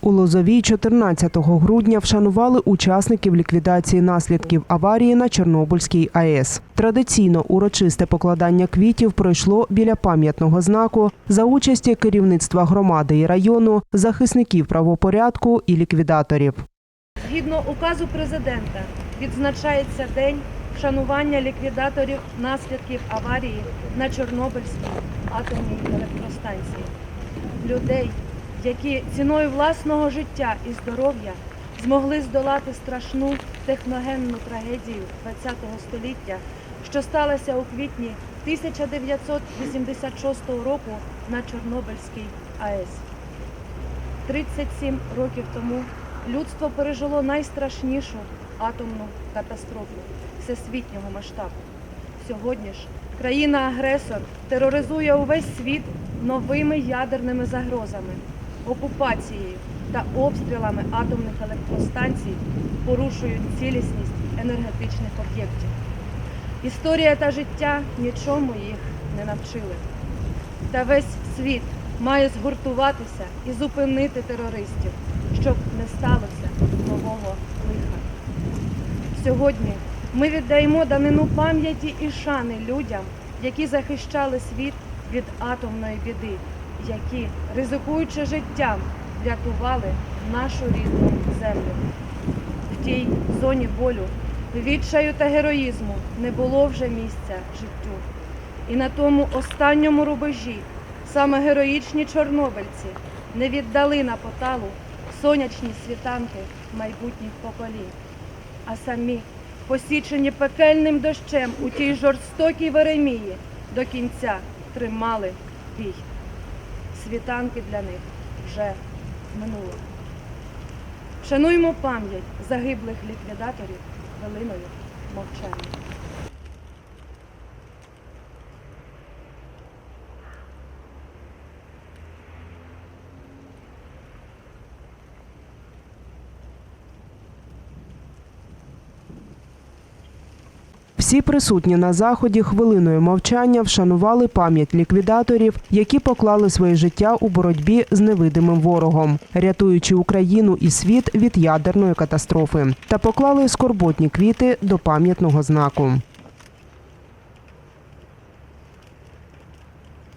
У Лозовій 14 грудня вшанували учасників ліквідації наслідків аварії на Чорнобильській АЕС. Традиційно урочисте покладання квітів пройшло біля пам'ятного знаку за участі керівництва громади і району, захисників правопорядку і ліквідаторів. Згідно указу президента відзначається День вшанування ліквідаторів наслідків аварії на Чорнобильській атомній електростанції. Людей, які ціною власного життя і здоров'я змогли здолати страшну техногенну трагедію ХХ століття, що сталася у квітні 1986 року на Чорнобильській АЕС. 37 років тому людство пережило найстрашнішу атомну катастрофу всесвітнього масштабу. Сьогодні ж країна-агресор тероризує увесь світ новими ядерними загрозами, окупацією та обстрілами атомних електростанцій порушують цілісність енергетичних об'єктів. Історія та життя нічому їх не навчили. Та весь світ має згуртуватися і зупинити терористів, щоб не сталося нового лиха. Сьогодні ми віддаємо данину пам'яті і шани людям, які захищали світ від атомної біди, які, ризикуючи життям, врятували нашу рідну землю. В тій зоні болю, відчаю та героїзму не було вже місця життю. І на тому останньому рубежі саме героїчні чорнобильці не віддали на поталу сонячні світанки майбутніх поколінь, а самі, посічені пекельним дощем у тій жорстокій Веремії, до кінця тримали бій. Світанки для них вже минуло. Шануймо пам'ять загиблих ліквідаторів хвилиною мовчання. Всі присутні на заході хвилиною мовчання вшанували пам'ять ліквідаторів, які поклали своє життя у боротьбі з невидимим ворогом, рятуючи Україну і світ від ядерної катастрофи, та поклали скорботні квіти до пам'ятного знаку.